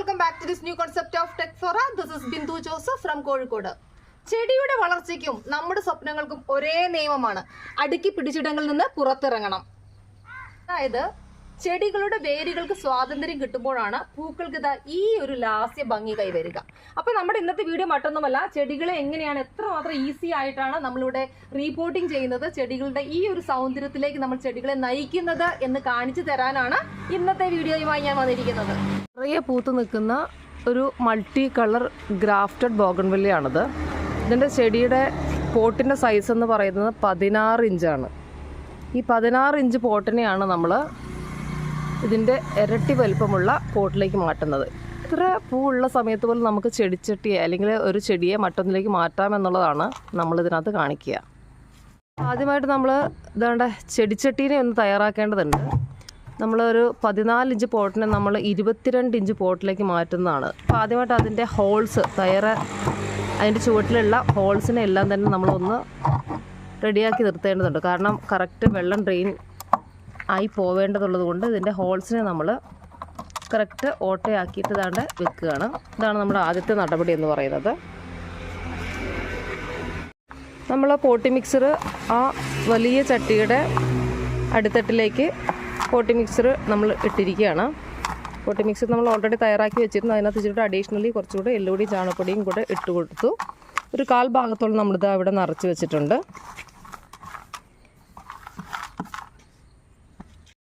Welcome back to this new concept of tech fora this is Bindu Joseph from Kozhikode ചെടിയുടെ വളർച്ചയ്ക്കും നമ്മുടെ സ്വപ്നങ്ങൾക്കും ഒരേ നിയമമാണ്. അടുക്കി പിടിച്ചിടങ്ങളിൽ നിന്ന് പുറത്തിറങ്ങണം. അതായത് ചെടികളുടെ വേരുകൾക്ക് സ്വാതന്ത്ര്യം കിട്ടുമ്പോഴാണ് പൂക്കൾക്ക് ഇതാ ഈ ഒരു ലാസ്യ ഭംഗി കൈവരിക. അപ്പൊ നമ്മുടെ ഇന്നത്തെ വീഡിയോ മറ്റൊന്നുമല്ല ചെടികളെ എങ്ങനെയാണ് എത്രമാത്രം ഈസി ആയിട്ടാണ് നമ്മളിവിടെ റീപോർട്ടിംഗ് ചെയ്യുന്നത് ചെടികളുടെ ഈ ഒരു സൗന്ദര്യത്തിലേക്ക് നമ്മൾ ചെടികളെ നയിക്കുന്നത് എന്ന് കാണിച്ചു തരാനാണ് ഇന്നത്തെ വീഡിയോയുമായി ഞാൻ വന്നിരിക്കുന്നത്. നിറയെ പൂത്ത് നിൽക്കുന്ന ഒരു മൾട്ടി കളർ ഗ്രാഫ്റ്റഡ് ബോഗൺവില്ലയാണിത്. ഇതിന്റെ ചെടിയുടെ പോട്ടിന്റെ സൈസ് എന്ന് പറയുന്നത് പതിനാറ് ഇഞ്ചാണ്. ഈ പതിനാറ് ഇഞ്ച് പോട്ടിനെയാണ് നമ്മൾ ഇതിന്റെ ഇരട്ടി വലിപ്പമുള്ള പോട്ടിലേക്ക് മാറ്റുന്നത്. ഇത്ര പൂവുള്ള സമയത്ത് പോലും നമുക്ക് ചെടിച്ചട്ടിയെ അല്ലെങ്കിൽ ഒരു ചെടിയെ മറ്റൊന്നിലേക്ക് മാറ്റാം എന്നുള്ളതാണ് നമ്മളിതിനകത്ത് കാണിക്കുക. ആദ്യമായിട്ട് നമ്മൾ ഇതാണ്ട ചെടിച്ചട്ടീനെ ഒന്ന് തയ്യാറാക്കേണ്ടതുണ്ട്. നമ്മളൊരു പതിനാല് ഇഞ്ച് പോട്ടിനെ നമ്മൾ ഇരുപത്തിരണ്ട് ഇഞ്ച് പോട്ടിലേക്ക് മാറ്റുന്നതാണ്. അപ്പോൾ ആദ്യമായിട്ട് അതിന്റെ ഹോൾസ് തയ്യാറ അതിന്റെ ചുവട്ടിലുള്ള ഹോൾസിനെ എല്ലാം തന്നെ നമ്മളൊന്ന് റെഡിയാക്കി നിർത്തേണ്ടതുണ്ട്. കാരണം കറക്റ്റ് വെള്ളം ഡ്രെയിൻ ആയി പോവേണ്ടതുള്ളത് കൊണ്ട് ഇതിന്റെ ഹോൾസിനെ നമ്മൾ കറക്റ്റ് ഓട്ടയാക്കിയിട്ട് ഇതാണ്ട് വെക്കുകയാണ്. ഇതാണ് നമ്മുടെ ആദ്യത്തെ നടപടി എന്ന് പറയുന്നത്. നമ്മൾ പോട്ടി മിക്സർ ആ വലിയ ചട്ടിയുടെ അടിത്തട്ടിലേക്ക് പോട്ടി മിക്സർ നമ്മൾ ഇട്ടിരിക്കുകയാണ്. പോട്ടി മിക്സർ നമ്മൾ ഓൾറെഡി തയ്യാറാക്കി വെച്ചിരുന്നു. അതിനകത്ത് ഇച്ചിരി അഡീഷണലി കുറച്ചുകൂടെ എല്ലുപൊടി ചാണകപ്പൊടിയും കൂടെ ഇട്ട് കൊടുത്തു. ഒരു കാൽ ഭാഗത്തോളം നമ്മളിത് അവിടെ നിറച്ച് വെച്ചിട്ടുണ്ട്.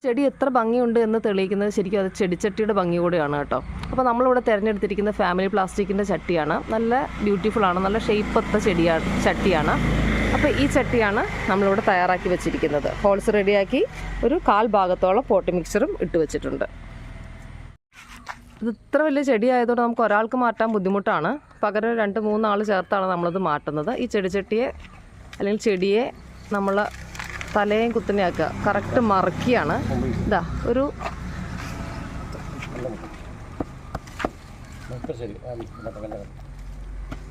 ചെടി എത്ര ഭംഗിയുണ്ട് എന്ന് തെളിയിക്കുന്നത് ശരിക്കും അത് ചെടിച്ചട്ടിയുടെ ഭംഗി കൂടെയാണ് കേട്ടോ. അപ്പോൾ നമ്മളിവിടെ തിരഞ്ഞെടുത്തിരിക്കുന്ന ഫാമിലി പ്ലാസ്റ്റിക്കിന്റെ ചട്ടിയാണ്. നല്ല ബ്യൂട്ടിഫുൾ ആണ്. നല്ല ഷേപ്പത്ത ചെടിയാണ് ചട്ടിയാണ്. അപ്പോൾ ഈ ചട്ടിയാണ് നമ്മളിവിടെ തയ്യാറാക്കി വെച്ചിരിക്കുന്നത്. ഹോൾസ് റെഡിയാക്കി ഒരു കാൽ ഭാഗത്തോളം പോട്ടി മിക്സറും ഇട്ട് വെച്ചിട്ടുണ്ട്. ഇത് ഇത്ര വലിയ ചെടിയായതുകൊണ്ട് നമുക്ക് ഒരാൾക്ക് മാറ്റാൻ ബുദ്ധിമുട്ടാണ്. പകരം രണ്ട് മൂന്നാൾ ചേർത്താണ് നമ്മളത് മാറ്റുന്നത്. ഈ ചെടിച്ചട്ടിയെ അല്ലെങ്കിൽ ചെടിയെ നമ്മൾ തലയും കുത്തനെയാക്കുക കറക്റ്റ് മറക്കിയാണ്. ഇതാ ഒരു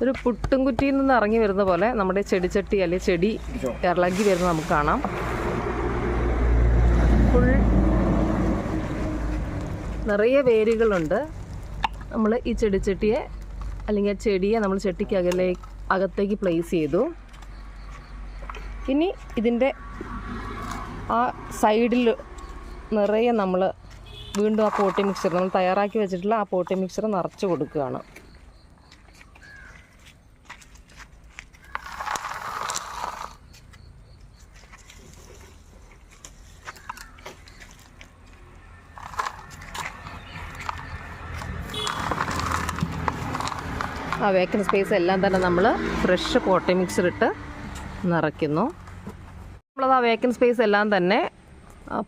ഒരു പുട്ടും കുറ്റിയിൽ നിന്ന് ഇറങ്ങി വരുന്ന പോലെ നമ്മുടെ ചെടിച്ചട്ടി അല്ലെങ്കിൽ ചെടി ഇളകി വരുന്നത് നമുക്ക് കാണാം. ഫുൾ നിറയെ വേരുകളുണ്ട്. നമ്മൾ ഈ ചെടിച്ചട്ടിയെ അല്ലെങ്കിൽ ആ ചെടിയെ നമ്മൾ ചെട്ടിക്ക് അകലേ അകത്തേക്ക് പ്ലേസ് ചെയ്തു. ഇനി ഇതിന്റെ ആ സൈഡിൽ നിറയെ നമ്മൾ വീണ്ടും ആ പോട്ടി മിക്സർ നമ്മൾ തയ്യാറാക്കി വെച്ചിട്ടുള്ള ആ പോട്ടി മിക്സർ നിറച്ച് കൊടുക്കുകയാണ്. ആ വേക്കൻ സ്പേസ് എല്ലാം തന്നെ നമ്മൾ ഫ്രഷ് പോട്ടി മിക്സർ ഇട്ട് നിറയ്ക്കുന്നു. നമ്മളത് ആ വേക്കൻ സ്പേസ് എല്ലാം തന്നെ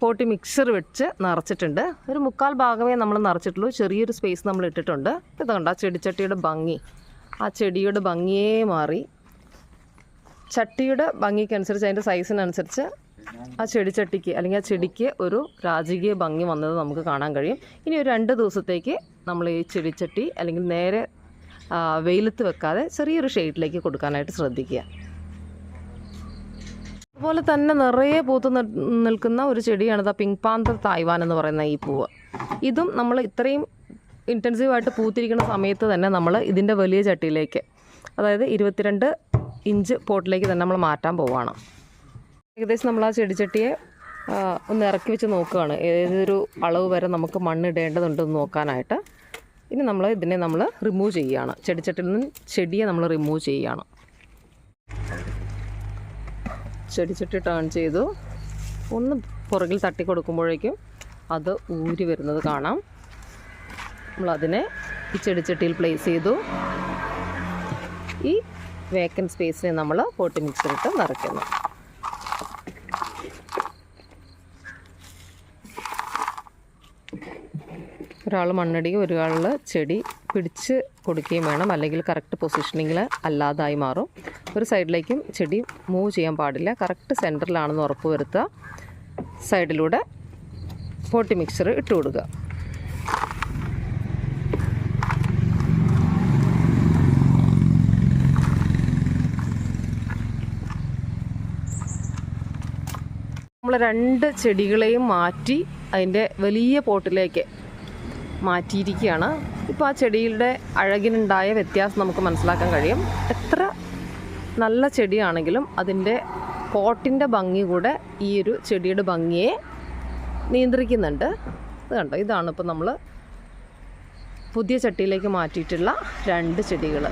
പോട്ടി മിക്സർ വെച്ച് നിറച്ചിട്ടുണ്ട്. ഒരു മുക്കാൽ ഭാഗമേ നമ്മൾ നിറച്ചിട്ടുള്ളൂ. ചെറിയൊരു സ്പേസ് നമ്മൾ ഇട്ടിട്ടുണ്ട്. ഇത് കണ്ട? ചെടിച്ചട്ടിയുടെ ഭംഗി. ആ ചെടിയുടെ ഭംഗിയേ മാറി. ചട്ടിയുടെ ഭംഗിക്കനുസരിച്ച് അതിന്റെ സൈസിനനുസരിച്ച് ആ ചെടിച്ചട്ടിക്ക് അല്ലെങ്കിൽ ആ ചെടിക്ക് ഒരു രാജകീയ ഭംഗി വന്നത് നമുക്ക് കാണാൻ കഴിയും. ഇനി ഒരു രണ്ട് ദിവസത്തേക്ക് നമ്മൾ ഈ ചെടിച്ചട്ടി അല്ലെങ്കിൽ നേരെ വെയിലത്ത് വെക്കാതെ ചെറിയൊരു ഷെയ്ഡിലേക്ക് കൊടുക്കാനായിട്ട് ശ്രദ്ധിക്കുക. അതുപോലെ തന്നെ നിറയെ പൂത്ത് നിൽക്കുന്ന ഒരു ചെടിയാണ് ദ പിങ്ക് പാന്തർ തായ്വാൻ എന്ന് പറയുന്ന ഈ പൂവ്. ഇതും നമ്മൾ ഇത്രയും ഇന്റൻസീവായിട്ട് പൂത്തിരിക്കുന്ന സമയത്ത് തന്നെ നമ്മൾ ഇതിന്റെ വലിയ ചട്ടിയിലേക്ക് അതായത് ഇരുപത്തിരണ്ട് ഇഞ്ച് പോട്ടിലേക്ക് തന്നെ നമ്മൾ മാറ്റാൻ പോവുകയാണ് ഏകദേശം നമ്മൾ ആ ചെടിച്ചട്ടിയെ ഒന്ന് ഇറക്കി വെച്ച് നോക്കുകയാണ് ഏതൊരു അളവ് വരെ നമുക്ക് മണ്ണിടേണ്ടതുണ്ടെന്ന് നോക്കാനായിട്ട്. ഇനി നമ്മൾ ഇതിനെ നമ്മൾ റിമൂവ് ചെയ്യുകയാണ് ചെടിച്ചട്ടിയിൽ നിന്ന് ചെടിയെ നമ്മൾ റിമൂവ് ചെയ്യുകയാണ് ചെടിച്ചട്ടി ടേൺ ചെയ്തു. ഒന്ന് പുറകിൽ തട്ടി കൊടുക്കുമ്പോഴേക്കും അത് ഊരി വരുന്നത് കാണാം. നമ്മളതിനെ ഈ ചെടിച്ചട്ടിയിൽ പ്ലേസ് ചെയ്തു. ഈ വേക്കൻ സ്പേസിനെ നമ്മൾ പോട്ടി മിക്സറിട്ട് നിറയ്ക്കുന്നു. ഒരാൾ മണ്ണടി ഒരാൾ ചെടി പിടിച്ച് കൊടുക്കുകയും വേണം. അല്ലെങ്കിൽ കറക്റ്റ് പൊസിഷനിങ്ങിൽ അല്ലാതായി മാറും. ഒരു സൈഡിലേക്കും ചെടി മൂവ് ചെയ്യാൻ പാടില്ല. കറക്റ്റ് സെന്ററിലാണെന്ന് ഉറപ്പ് വരുത്തുക. സൈഡിലൂടെ പോട്ടി മിക്സർ ഇട്ട് കൊടുക്കുക. നമ്മൾ രണ്ട് ചെടികളെയും മാറ്റി അതിന്റെ വലിയ പോട്ടിലേക്ക് മാറ്റിയിരിക്കുകയാണ്. ഇപ്പോൾ ആ ചെടിയുടെ അഴകിനുണ്ടായ വ്യത്യാസം നമുക്ക് മനസ്സിലാക്കാൻ കഴിയും. എത്ര നല്ല ചെടിയാണെങ്കിലും അതിന്റെ പോട്ടിന്റെ ഭംഗി കൂടെ ഈ ഒരു ചെടിയുടെ ഭംഗിയെ നിയന്ത്രിക്കുന്നുണ്ട്. ഇത് കണ്ടോ? ഇതാണ് ഇപ്പോൾ നമ്മൾ പുതിയ ചട്ടിയിലേക്ക് മാറ്റിയിട്ടുള്ള രണ്ട് ചെടികൾ.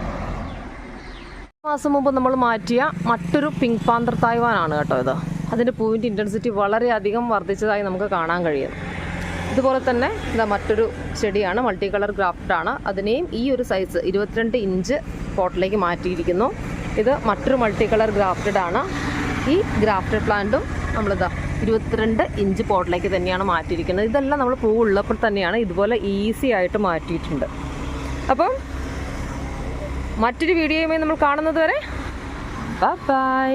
മാസം മുമ്പ് നമ്മൾ മാറ്റിയ മറ്റൊരു പിങ്ക് പാന്തർ തായ്വാനാണ് കേട്ടോ ഇത്. അതിന്റെ പൂവിന്റെ ഇന്റൻസിറ്റി വളരെയധികം വർദ്ധിച്ചതായി നമുക്ക് കാണാൻ കഴിയും. ഇതുപോലെ തന്നെ ഇതാ മറ്റൊരു ചെടിയാണ് മൾട്ടി കളർ ഗ്രാഫ്റ്റാണ് അതിനെയും ഈ ഒരു സൈസ് ഇരുപത്തിരണ്ട് ഇഞ്ച് പോട്ടിലേക്ക് മാറ്റിയിരിക്കുന്നു. ഇത് മറ്റൊരു മൾട്ടി കളർ ഗ്രാഫ്റ്റഡ് ആണ്. ഈ ഗ്രാഫ്റ്റഡ് പ്ലാന്റും നമ്മളിതാ ഇരുപത്തിരണ്ട് ഇഞ്ച് പോട്ടിലേക്ക് തന്നെയാണ് മാറ്റിയിരിക്കുന്നത്. ഇതെല്ലാം നമ്മൾ പൂ ഉള്ളപ്പോൾ തന്നെയാണ് ഇതുപോലെ ഈസി ആയിട്ട് മാറ്റിയിട്ടുണ്ട്. അപ്പം മറ്റൊരു വീഡിയോയുമായി നമ്മൾ കാണുന്നത് വരെ ബൈ